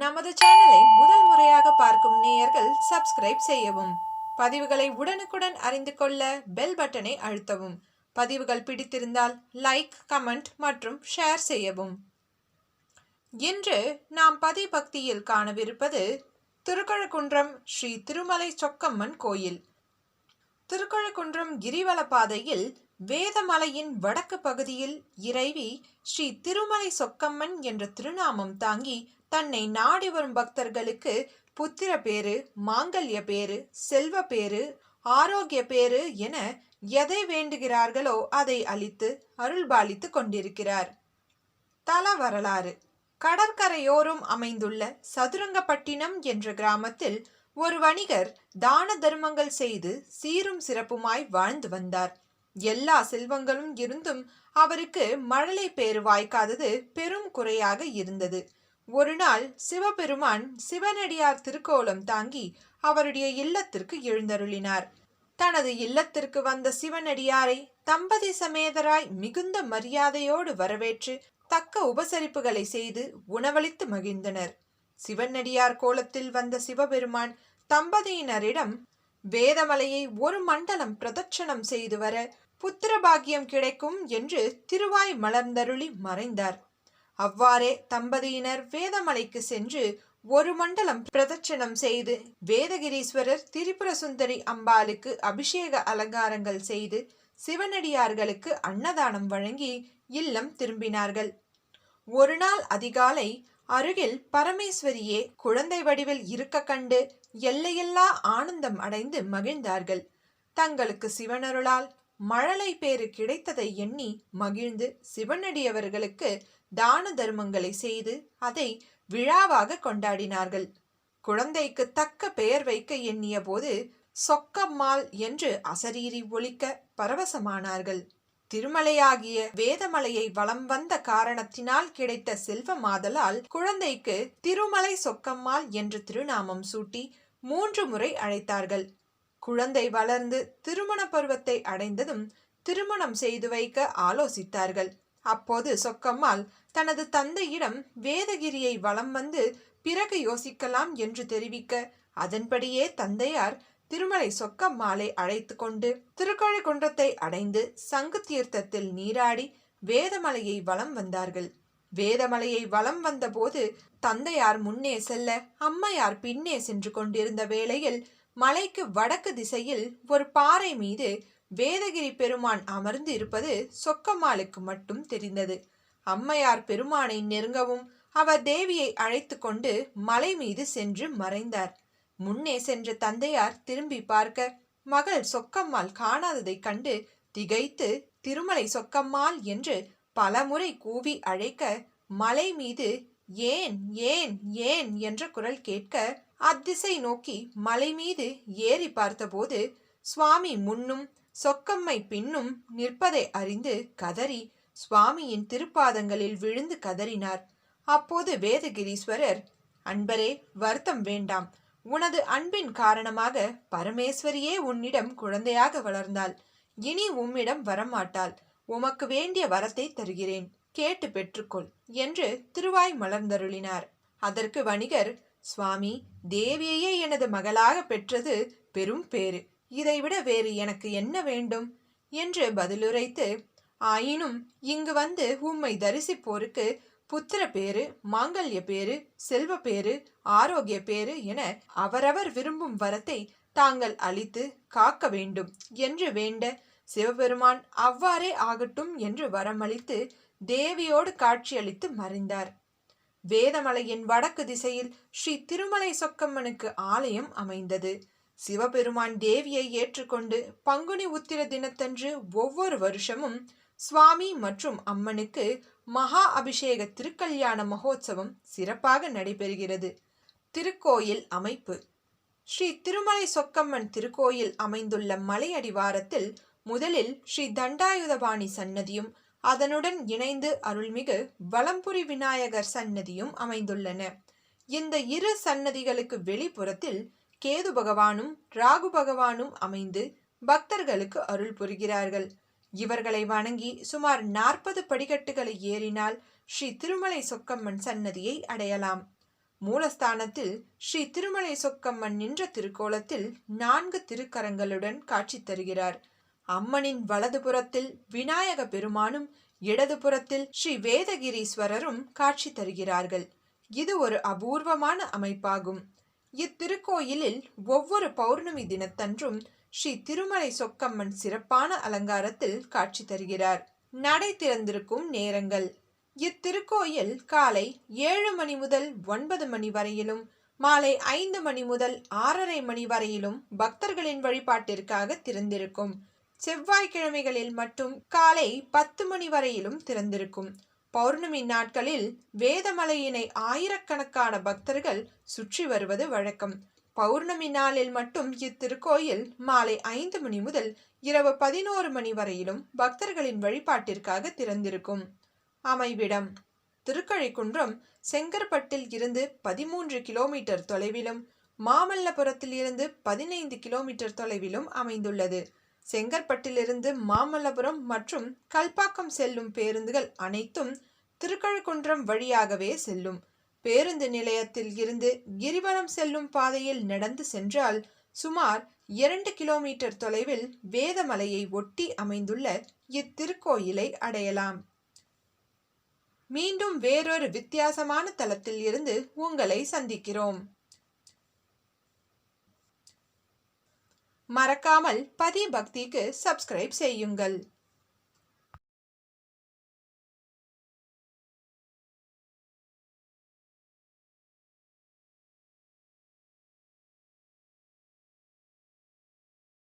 நமது சேனலை முதல் முறையாக பார்க்கும் நேயர்கள் சப்ஸ்கிரைப் செய்யவும் பதிவுகளை உடனுக்குடன் அறிந்து கொள்ள பெல் பட்டனை அழுத்தவும் பதிவுகள் பிடித்திருந்தால் லைக் கமெண்ட் மற்றும் ஷேர் செய்யவும். இன்று நாம் பதிபக்தியில் காணவிருப்பது திருக்கழுக்குன்றம் ஸ்ரீ திருமலை சொக்கம்மன் கோயில். திருக்கழுக்குன்றம் கிரிவல பாதையில் வேதமலையின் வடக்கு பகுதியில் இறைவி ஸ்ரீ திருமலை சொக்கம்மன் என்ற திருநாமம் தாங்கி தன்னை நாடி வரும் பக்தர்களுக்கு புத்திர பேரு மாங்கல்ய பேரு செல்வ பேரு ஆரோக்கிய பேரு என எதை வேண்டுகிறார்களோ அதை அளித்து அருள்பாலித்து கொண்டிருக்கிறார். தல வரலாறு. கடற்கரையோரம் அமைந்துள்ள சதுரங்கப்பட்டினம் என்ற கிராமத்தில் ஒரு வணிகர் தான தர்மங்கள் செய்து சீரும் சிறப்புமாய் வாழ்ந்து வந்தார். எல்லா செல்வங்களும் இருந்தும் அவருக்கு மழலை பேறு வாய்க்காதது பெரும் குறையாக இருந்தது. ஒரு நாள் சிவபெருமான் சிவனடியார் திருக்கோலம் தாங்கி அவருடைய இல்லத்திற்கு எழுந்தருளினார். தனது இல்லத்திற்கு வந்த சிவனடியாரை தம்பதி சமேதராய் மிகுந்த மரியாதையோடு வரவேற்று தக்க உபசரிப்புகளை செய்து உணவளித்து மகிழ்ந்தனர். சிவனடியார் கோலத்தில் வந்த சிவபெருமான் தம்பதியினரிடம் வேதமலையை ஒரு மண்டலம் பிரதட்சணம் செய்து வர புத்திர பாக்கியம் கிடைக்கும் என்று திருவாய் மலர்ந்தருளி மறைந்தார். அவ்வாறே தம்பதியினர் வேதமலைக்கு சென்று ஒரு மண்டலம் பிரதட்சணம் செய்து வேதகிரீஸ்வரர் திரிபுர சுந்தரி அம்பாளுக்கு அபிஷேக அலங்காரங்கள் செய்து சிவனடியார்களுக்கு அன்னதானம் வழங்கி இல்லம் திரும்பினார்கள். ஒரு நாள் அதிகாலை அருகில் பரமேஸ்வரியே குழந்தை வடிவில் இருக்க கண்டு எல்லையில்லா ஆனந்தம் அடைந்து மகிழ்ந்தார்கள். தங்களுக்கு சிவனருளால் மழலை பேறு கிடைத்ததை எண்ணி மகிழ்ந்து சிவனடியவர்களுக்கு தான தர்மங்களை செய்து அதை விழாவாக கொண்டாடினார்கள். குழந்தைக்கு தக்க பெயர் வைக்க எண்ணிய போது சொக்கம்மாள் என்று அசரீரி ஒலிக்க பரவசமானார்கள். திருமலையாகிய வேதமலையை வலம் வந்த காரணத்தினால் கிடைத்த செல்வமாதலால் குழந்தைக்கு திருமலை சொக்கம்மாள் என்று திருநாமம் சூட்டி மூன்று முறை அழைத்தார்கள். குழந்தை வளர்ந்து திருமண பருவத்தை அடைந்ததும் திருமணம் செய்து வைக்க ஆலோசித்தார்கள். அப்போது சொக்கம்மாள் தனது தந்தையிடம் வேதகிரியை வலம் வந்து பிறகு யோசிக்கலாம் என்று தெரிவிக்க அதன்படியே தந்தையார் திருமலை சொக்கம்மாளை அழைத்து கொண்டு திருக்கழுக்குன்றத்தை அடைந்து சங்கு தீர்த்தத்தில் நீராடி வேதமலையை வலம் வந்தார்கள். வேதமலையை வலம் வந்தபோது தந்தையார் முன்னே செல்ல அம்மையார் பின்னே சென்று கொண்டிருந்த வேளையில் மலைக்கு வடக்கு திசையில் ஒரு பாறை மீது வேதகிரி பெருமான் அமர்ந்து இருப்பது சொக்கம்மாளுக்கு மட்டும் தெரிந்தது. அம்மையார் பெருமானை நெருங்கவும் அவர் தேவியை அழைத்து கொண்டு மலை மீது சென்று மறைந்தார். முன்னே சென்ற தந்தையார் திரும்பி பார்க்க மகள் சொக்கம்மாள் காணாததைக் கண்டு திகைத்து திருமலை சொக்கம்மாள் என்று பலமுறை கூவி அழைக்க மலை மீது ஏன் ஏன் ஏன்? என்ற குரல் கேட்க அத்திசை நோக்கி மலை மீது ஏறி பார்த்தபோது சுவாமி முன்னும் சொக்கம்மை பின்னும் நிற்பதை அறிந்து கதறி சுவாமியின் திருப்பாதங்களில் விழுந்து கதறினார். அப்போது வேதகிரீஸ்வரர் அன்பரே வருத்தம் வேண்டாம். உனது அன்பின் காரணமாக பரமேஸ்வரியே உன்னிடம் குழந்தையாக வளர்ந்தாள். இனி உம்மிடம் வரமாட்டாள். உமக்கு வேண்டிய வரத்தை தருகிறேன். கேட்டு பெற்றுக்கொள் என்று திருவாய் மலர்ந்தருளினார். அதற்கு வணிகர் சுவாமி தேவியையே எனது மகளாக பெற்றது பெரும் பேறு. இதைவிட வேறு எனக்கு என்ன வேண்டும் என்று பதிலுரைத்து ஆயினும் இங்கு வந்து உம்மை தரிசிப்போருக்கு புத்திர பேரு மாங்கல்ய பேரு செல்வ பேரு ஆரோக்கிய பேரு என அவரவர் விரும்பும் வரத்தை தாங்கள் அளித்து காக்க வேண்டும் என்று வேண்ட சிவபெருமான் அவ்வாறே ஆகட்டும் என்று வரமளித்து தேவியோடு காட்சியளித்து மறைந்தார். வேதமலையின் வடக்கு திசையில் ஸ்ரீ திருமலை சொக்கம்மனுக்கு ஆலயம் அமைந்தது. சிவபெருமான் தேவியை ஏற்றுக்கொண்டு பங்குனி உத்திர தினத்தன்று ஒவ்வொரு வருஷமும் சுவாமி மற்றும் அம்மனுக்கு மகா அபிஷேக திருக்கல்யாண மகோத்சவம் சிறப்பாக நடைபெறுகிறது. திருக்கோயில் அமைப்பு. ஸ்ரீ திருமலை சொக்கம்மன் திருக்கோயில் அமைந்துள்ள மலையடிவாரத்தில் முதலில் ஸ்ரீ தண்டாயுதபாணி சன்னதியும் அதனுடன் இணைந்து அருள்மிகு வலம்புரி விநாயகர் சன்னதியும் அமைந்துள்ளன. இந்த இரு சன்னதிகளுக்கு வெளிப்புறத்தில் கேது பகவானும் ராகு பகவானும் அமைந்து பக்தர்களுக்கு அருள் புரிகிறார்கள். இவர்களை வணங்கி சுமார் நாற்பது படிக்கட்டுகளை ஏறினால் ஸ்ரீ திருமலை சொக்கம்மன் சன்னதியை அடையலாம். மூலஸ்தானத்தில் ஸ்ரீ திருமலை சொக்கம்மன் நின்ற திருக்கோலத்தில் நான்கு திருக்கரங்களுடன் காட்சி தருகிறார். அம்மனின் வலதுபுறத்தில் விநாயக பெருமானும் இடதுபுறத்தில் ஸ்ரீ வேதகிரீஸ்வரரும் காட்சி தருகிறார்கள். இது ஒரு அபூர்வமான அமைப்பாகும். இத்திருக்கோயிலில் ஒவ்வொரு பௌர்ணமி தினத்தன்றும் ஸ்ரீ திருமலை சொக்கம்மன் சிறப்பான அலங்காரத்தில் காட்சி தருகிறார். நடை திறந்திருக்கும் நேரங்கள். இத்திருக்கோயில் காலை ஏழு மணி முதல் ஒன்பது மணி வரையிலும் மாலை ஐந்து மணி முதல் ஆறரை மணி வரையிலும் பக்தர்களின் வழிபாட்டிற்காக திறந்திருக்கும். செவ்வாய்க்கிழமைகளில் மட்டும் காலை பத்து மணி வரையிலும் திறந்திருக்கும். பௌர்ணமி நாட்களில் வேதமலையினை ஆயிரக்கணக்கான பக்தர்கள் சுற்றி வருவது வழக்கம். பௌர்ணமி நாளில் மட்டும் இத்திருக்கோயில் மாலை ஐந்து மணி முதல் இரவு பதினோரு மணி வரையிலும் பக்தர்களின் வழிபாட்டிற்காக திறந்திருக்கும். அமைவிடம் திருக்கழிக்குன்றம் செங்கற்பட்டில் இருந்து பதிமூன்று கிலோமீட்டர் தொலைவிலும் மாமல்லபுரத்தில் இருந்து பதினைந்து கிலோமீட்டர் தொலைவிலும் அமைந்துள்ளது. செங்கற்பட்டிலிருந்து மாமல்லபுரம் மற்றும் கல்பாக்கம் செல்லும் பேருந்துகள் அனைத்தும் திருக்கழுக்குன்றம் வழியாகவே செல்லும். பேருந்து நிலையத்தில் இருந்து கிரிவலம் செல்லும் பாதையில் நடந்து சென்றால் சுமார் இரண்டு கிலோமீட்டர் தொலைவில் வேதமலையை ஒட்டி அமைந்துள்ள இத்திருக்கோயிலை அடையலாம். மீண்டும் வேறொரு வித்தியாசமான தளத்தில் இருந்து உங்களை சந்திக்கிறோம். மறக்காமல் பதி பக்திக்கு சப்ஸ்கிரைப் செய்யுங்கள்.